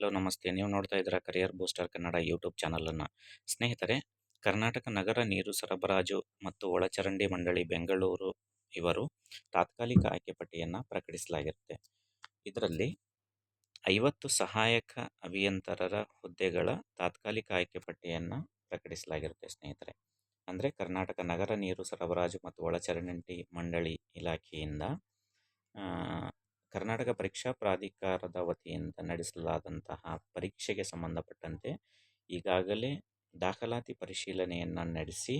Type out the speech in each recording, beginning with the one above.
Hello, ನಮಸ್ತೆ. ನೀವು ನೋಡ್ತಾ ಇದ್ದೀರಾ ಕರಿಯರ್ ಬೂಸ್ಟರ್ ಕನ್ನಡ ಯೂಟ್ಯೂಬ್ ಚಾನಲನ್ನು. ಸ್ನೇಹಿತರೆ, ಕರ್ನಾಟಕ ನಗರ ನೀರು ಸರಬರಾಜು ಮತ್ತು ಒಳಚರಂಡಿ ಮಂಡಳಿ ಬೆಂಗಳೂರು ಇವರು ತಾತ್ಕಾಲಿಕ ಆಯ್ಕೆ ಪಟ್ಟಿಯನ್ನು ಪ್ರಕಟಿಸಲಾಗಿರುತ್ತೆ. ಇದರಲ್ಲಿ ಐವತ್ತು ಸಹಾಯಕ ಅಭಿಯಂತರರ ಹುದ್ದೆಗಳ ತಾತ್ಕಾಲಿಕ ಆಯ್ಕೆ ಪಟ್ಟಿಯನ್ನು ಪ್ರಕಟಿಸಲಾಗಿರುತ್ತೆ ಸ್ನೇಹಿತರೆ. ಅಂದರೆ ಕರ್ನಾಟಕ ನಗರ ನೀರು ಸರಬರಾಜು ಮತ್ತು ಒಳಚರಂಡಿ ಮಂಡಳಿ ಇಲಾಖೆಯಿಂದ ಕರ್ನಾಟಕ ಪರೀಕ್ಷಾ ಪ್ರಾಧಿಕಾರದ ವತಿಯಿಂದ ನಡೆಸಲಾದಂತಹ ಪರೀಕ್ಷೆಗೆ ಸಂಬಂಧಪಟ್ಟಂತೆ ಈಗಾಗಲೇ ದಾಖಲಾತಿ ಪರಿಶೀಲನೆಯನ್ನು ನಡೆಸಿ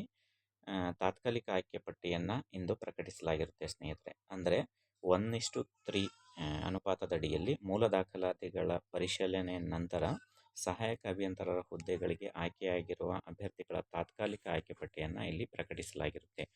ತಾತ್ಕಾಲಿಕ ಆಯ್ಕೆ ಪಟ್ಟಿಯನ್ನು ಇಂದು ಪ್ರಕಟಿಸಲಾಗಿರುತ್ತೆ ಸ್ನೇಹಿತರೆ. ಅಂದರೆ ಒನ್ ಇಷ್ಟು ತ್ರೀ ಅನುಪಾತದಡಿಯಲ್ಲಿ ಮೂಲ ದಾಖಲಾತಿಗಳ ಪರಿಶೀಲನೆಯ ನಂತರ ಸಹಾಯಕ ಅಭಿಯಂತರರ ಹುದ್ದೆಗಳಿಗೆ ಆಯ್ಕೆಯಾಗಿರುವ ಅಭ್ಯರ್ಥಿಗಳ ತಾತ್ಕಾಲಿಕ ಆಯ್ಕೆ ಪಟ್ಟಿಯನ್ನು ಇಲ್ಲಿ ಪ್ರಕಟಿಸಲಾಗಿರುತ್ತೆ.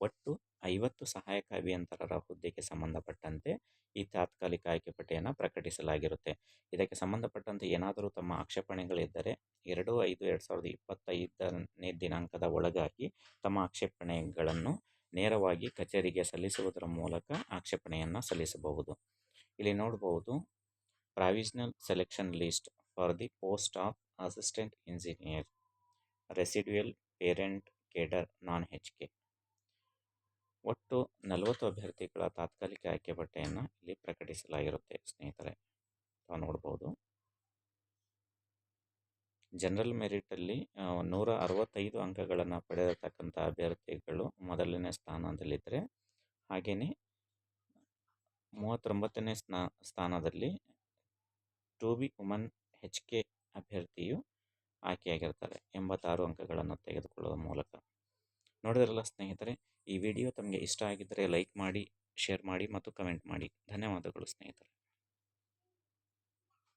ಒಟ್ಟು ಐವತ್ತು ಸಹಾಯಕ ಅಭಿಯಂತರರ ಹುದ್ದೆಗೆ ಸಂಬಂಧಪಟ್ಟಂತೆ ಈ ತಾತ್ಕಾಲಿಕ ಆಯ್ಕೆ ಪಟ್ಟಿಯನ್ನು ಪ್ರಕಟಿಸಲಾಗಿರುತ್ತೆ. ಇದಕ್ಕೆ ಸಂಬಂಧಪಟ್ಟಂತೆ ಏನಾದರೂ ತಮ್ಮ ಆಕ್ಷೇಪಣೆಗಳಿದ್ದರೆ ಎರಡು ಐದು ಎರಡು ಸಾವಿರದ ಇಪ್ಪತ್ತೈದನೇ ದಿನಾಂಕದ ಒಳಗಾಗಿ ತಮ್ಮ ಆಕ್ಷೇಪಣೆಗಳನ್ನು ನೇರವಾಗಿ ಕಚೇರಿಗೆ ಸಲ್ಲಿಸುವುದರ ಮೂಲಕ ಆಕ್ಷೇಪಣೆಯನ್ನು ಸಲ್ಲಿಸಬಹುದು. ಇಲ್ಲಿ ನೋಡಬಹುದು provisional selection list for the post of assistant engineer, residual parent, cadre, non H K ಒಟ್ಟು ನಲವತ್ತು ಅಭ್ಯರ್ಥಿಗಳ ತಾತ್ಕಾಲಿಕ ಆಯ್ಕೆ ಪಟ್ಟಿಯನ್ನು ಇಲ್ಲಿ ಪ್ರಕಟಿಸಲಾಗಿರುತ್ತೆ, ಸ್ನೇಹಿತರೆ. ತಾವು ನೋಡ್ಬೋದು. ಜನರಲ್ ಮೆರಿಟಲ್ಲಿ ನೂರ ಅರವತ್ತೈದು ಅಂಕಗಳನ್ನು ಪಡೆದಿರತಕ್ಕಂಥ ಅಭ್ಯರ್ಥಿಗಳು ಮೊದಲನೇ ಸ್ಥಾನದಲ್ಲಿದ್ದರೆ ಹಾಗೆಯೇ ಮೂವತ್ತೊಂಬತ್ತನೇ ಸ್ನಾ, ಸ್ಥಾನದಲ್ಲಿ to B woman H K ಅಭ್ಯರ್ಥಿಯು ಆಯ್ಕೆಯಾಗಿರ್ತಾರೆ. ಎಂಬತ್ತಾರು ಅಂಕಗಳನ್ನು ತೆಗೆದುಕೊಳ್ಳುವ ಮೂಲಕ. ನೋಡಿದ್ರಲ್ಲ ಸ್ನೇಹಿತರೆ, ಈ ವಿಡಿಯೋ ತಮಗೆ ಇಷ್ಟ ಆಗಿದ್ದರೆ ಲೈಕ್ ಮಾಡಿ, ಶೇರ್ ಮಾಡಿ ಮತ್ತು ಕಮೆಂಟ್ ಮಾಡಿ. ಧನ್ಯವಾದಗಳು ಸ್ನೇಹಿತರೆ.